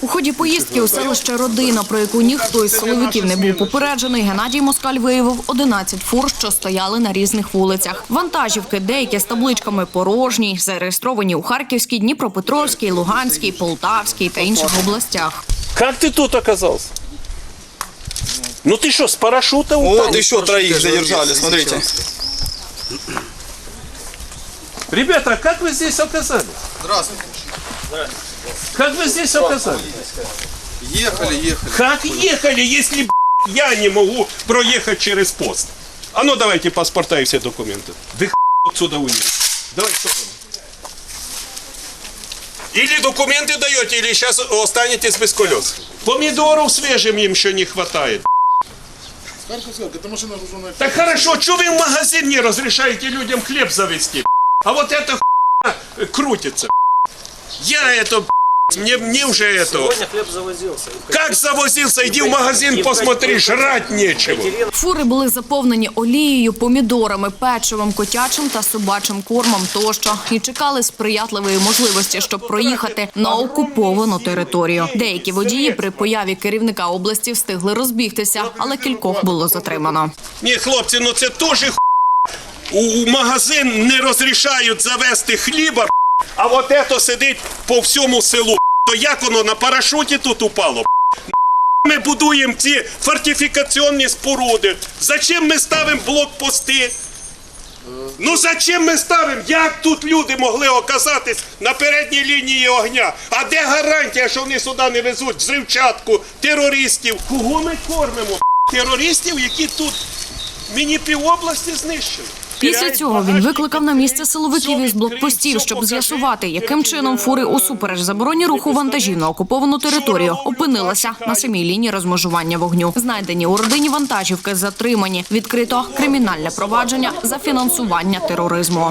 У ході поїздки у селище Родина, про яку ніхто із силовиків не був попереджений, Геннадій Москаль виявив 11 фур, що стояли на різних вулицях. Вантажівки, деякі з табличками порожні, зареєстровані у Харківській, Дніпропетровській, Луганській, Полтавській та інших областях. Как ты тут оказался? Ну ты что, с парашюта упал? Вот еще троих задержали, смотрите. Ребята, а как вы здесь оказались? Здравствуйте. Как вы здесь оказались? Ехали, ехали. Как ехали, если я не могу проехать через пост? А ну давайте паспорта и все документы. Да отсюда у них. Давай что там? Или документы даете, или сейчас останетесь без колес. Помидоров свежим им еще не хватает. Так хорошо, что вы в магазин не разрешаете людям хлеб завести? А вот эта хуйня крутится. Я это, мне, мне уже это... Сегодня хлеб завозился. Как завозился? Иди в магазин, посмотри, жрать нечего. Фури були заповнені олією, помідорами, печивом, котячим та собачим кормом тощо і чекали сприятливої можливості, щоб проїхати на окуповану територію. Деякі водії при появі керівника області встигли розбігтися, але кількох було затримано. Ні, хлопці, ну це теж у, у магазин не розрішають завести хліба, а от це сидить по всьому селу. То як воно на парашуті тут упало? Ми будуємо ці фортифікаційні споруди. Зачем ми ставимо блокпости? Ну зачем ми ставимо? Як тут люди могли оказатись на передній лінії огня? А де гарантія, що вони сюди не везуть взривчатку, терористів? Кого ми кормимо? Терористів, які тут мені півобласті знищили. Після цього він викликав на місце силовиків із блокпостів, щоб з'ясувати, яким чином фури усупереч забороні руху вантажів на окуповану територію опинилися на самій лінії розмежування вогню. Знайдені у родині вантажівки затримані. Відкрито кримінальне провадження за фінансування тероризму.